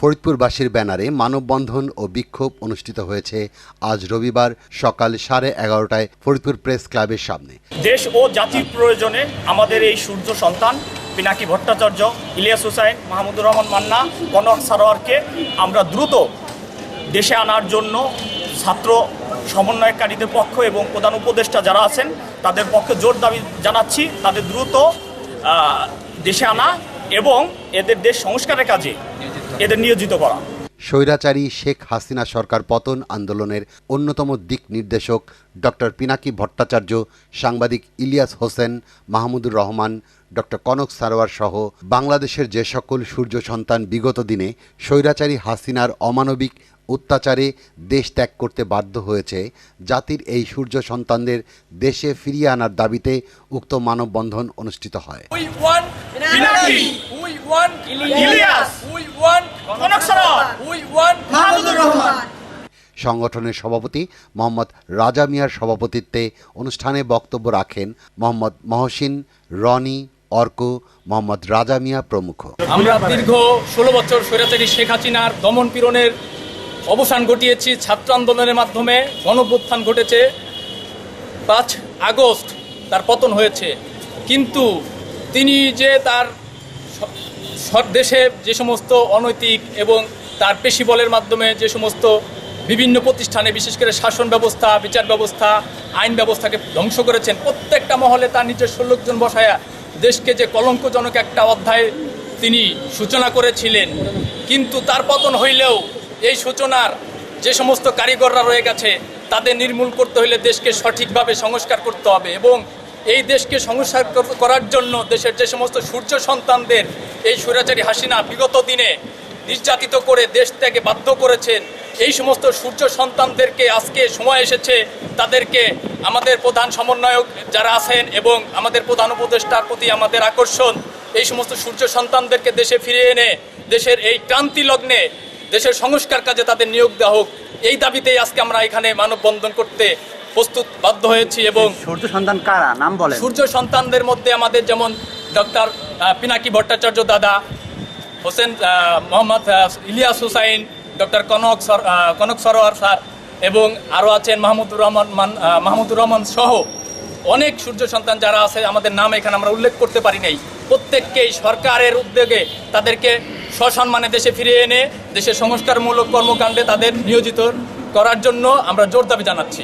ফরিদপুরবাসীর ব্যানারে মানববন্ধন ও বিক্ষোভ অনুষ্ঠিত হয়েছে আজ রবিবার সকাল সাড়ে এগারোটায় ফরিদপুর প্রেস ক্লাবের সামনে। দেশ ও জাতির প্রয়োজনে আমাদের এই সূর্য সন্তান পিনাকি ভট্টাচার্য ইলিয়াস হুসাইন মাহমুদুর রহমান মান্না কনক সারোয়ারকে আমরা দ্রুত দেশে আনার জন্য ছাত্র সমন্বয়কারীদের পক্ষ এবং প্রধান উপদেষ্টা যারা আছেন তাদের পক্ষে জোর দাবি জানাচ্ছি। তাদের দ্রুত দেশে আনা এবং এদের দেশ সংস্কারের কাজে এদের নিয়োজিত করা। স্বৈরাচারী শেখ হাসিনা সরকার পতন আন্দোলনের অন্যতম দিক নির্দেশক ডক্টর পিনাকি ভট্টাচার্য, সাংবাদিক ইলিয়াস হোসেন, মাহমুদুর রহমান, ডক্টর কনক সারোয়ার সহ বাংলাদেশের যে সকল সূর্য সন্তান বিগত দিনে স্বৈরাচারী হাসিনার অমানবিক অত্যাচারে দেশ ত্যাগ করতে বাধ্য হয়েছে। জাতির এই সূর্য সন্তানদের দেশে ফিরিয়ে আনার দাবিতে উক্ত মানববন্ধন অনুষ্ঠিত হয়। সংগঠনের সভাপতি মোহাম্মদ রাজা মিয়ার সভাপতিত্বে অনুষ্ঠানে বক্তব্য রাখেন মোহাম্মদ মহসিন রনি অর্ক মোহাম্মদ রাজা মিয়া প্রমুখ। আমরা দীর্ঘ ষোলো বছর স্বৈরাচারী শেখ হাসিনার দমন পীড়নের অবসান ঘটিয়েছি, ছাত্র আন্দোলনের মাধ্যমে গণভ্যুত্থান ঘটেছে। পাঁচ আগস্ট তার পতন হয়েছে। কিন্তু তিনি যে তার দেশে যে সমস্ত অনৈতিক এবং তার পেশি বলের মাধ্যমে যে সমস্ত বিভিন্ন প্রতিষ্ঠানে, বিশেষ করে শাসন ব্যবস্থা, বিচার ব্যবস্থা, আইন ব্যবস্থাকে ধ্বংস করেছেন, প্রত্যেকটা মহলে তার নিজের লোকজন বসায়া দেশকে যে কলঙ্কজনক একটা অধ্যায় তিনি সূচনা করেছিলেন। কিন্তু তার পতন হইলেও এই সূচনার যে সমস্ত কারিগররা রয়ে গেছে, তাদের নির্মূল করতে হলে দেশকে সঠিকভাবে সংস্কার করতে হবে এবং এই দেশকে সংস্কার করার জন্য দেশের যে সমস্ত সূর্য সন্তানদের এই স্বৈরাচারী হাসিনা বিগত দিনে নির্যাতিত করে দেশ ত্যাগে বাধ্য করেছেন, এই সমস্ত সূর্য সন্তানদেরকে আজকে সময় এসেছে তাদেরকে আমাদের প্রধান সমন্বয়ক যারা আছেন এবং আমাদের প্রধান উপদেষ্টার প্রতি আমাদের আকর্ষণ, এই সমস্ত সূর্য সন্তানদেরকে দেশে ফিরিয়ে এনে দেশের এই ক্রান্তি লগ্নে দেশের সংস্কার কাজে তাদের নিয়োগ দেওয়া হোক এই দাবিতেই আজকে আমরা এখানে মানববন্ধন করতে প্রস্তুত বাধ্য হয়েছি এবং সূর্য সন্তান কারা? নাম বলেন। সূর্য সন্তানদের মধ্যে আমাদের যেমন ডক্টর পিনাকি ভট্টাচার্য দাদা হোসেন মোহাম্মদ ইলিয়াস হুসাইন ডক্টর কনক সর- কনক সরোয়ার স্যার এবং আরও আছেন মাহমুদুর রহমান মান- মাহমুদুর রহমান সহ অনেক সূর্য সন্তান যারা আছে আমাদের নাম এখানে আমরা উল্লেখ করতে পারি নাই। প্রত্যেককেই সরকারের উদ্যোগে তাদেরকে সসম্মানে দেশে ফিরিয়ে এনে দেশের সংস্কারমূলক কর্মকাণ্ডে তাদের নিয়োজিত করার জন্য আমরা জোর দাবি জানাচ্ছি।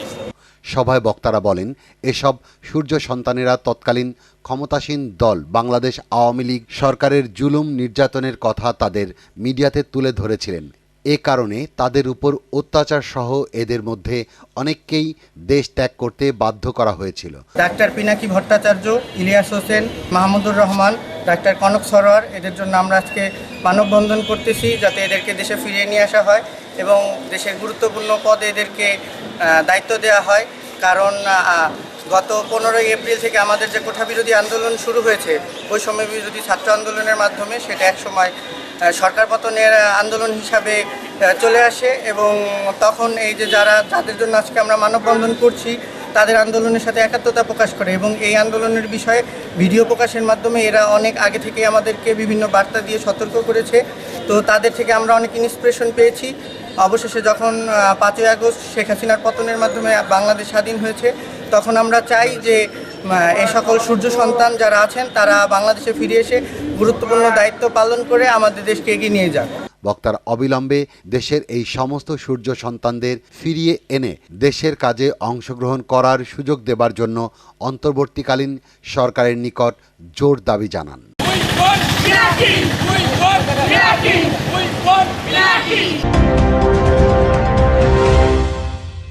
সভায় বক্তারা বলেন এসব সূর্য সন্তানেরা তৎকালীন ক্ষমতাসীন দল বাংলাদেশ আওয়ামী লীগ সরকারের জুলুম নির্যাতনের কথা তাদের মিডিয়াতে তুলে ধরেছিলেন। এ কারণে তাদের উপর অত্যাচার সহ এদের মধ্যে অনেককেই দেশ ত্যাগ করতে বাধ্য করা হয়েছিল। ডাক্তার পিনাকি ভট্টাচার্য ইলিয়াস হোসেন মাহমুদুর রহমান ডাক্তার কনক সরোয়ার এদের জন্য আমরা আজকে মানববন্ধন করতেছি যাতে এদেরকে দেশে ফিরিয়ে নিয়ে আসা হয় এবং দেশের গুরুত্বপূর্ণ পদে এদেরকে দায়িত্ব দেওয়া হয়। কারণ গত পনেরোই এপ্রিল থেকে আমাদের যে কোঠা বিরোধী আন্দোলন শুরু হয়েছে ওই সময় বিরোধী ছাত্র আন্দোলনের মাধ্যমে সেটা একসময় আহ, সরকার পতনের আন্দোলন হিসাবে চলে আসে এবং তখন এই যে যারা যাদের জন্য আজকে আমরা মানববন্ধন করছি তাদের আন্দোলনের সাথে একাত্মতা প্রকাশ করে এবং এই আন্দোলনের বিষয়ে ভিডিও প্রকাশের মাধ্যমে এরা অনেক আগে থেকে আমাদেরকে বিভিন্ন বার্তা দিয়ে সতর্ক করেছে। তো তাদের থেকে আমরা অনেক ইন্সপিরেশন পেয়েছি। অবশেষে যখন পাঁচই আগস্ট শেখ হাসিনার পতনের মাধ্যমে বাংলাদেশ স্বাধীন হয়েছে, তখন আমরা চাই যে এই সকল সূর্য সন্তান যারা আছেন তারা বাংলাদেশে ফিরে এসে গুরুত্বপূর্ণ দায়িত্ব পালন করে আমাদের দেশকে এগিয়ে নিয়ে যান বক্তার অবিলম্বে দেশের এই সমস্ত সূর্য সন্তানদের ফিরিয়ে এনে দেশের কাজে অংশগ্রহণ করার সুযোগ দেবার জন্য অন্তর্বর্তীকালীন সরকারের নিকট জোর দাবি জানান। We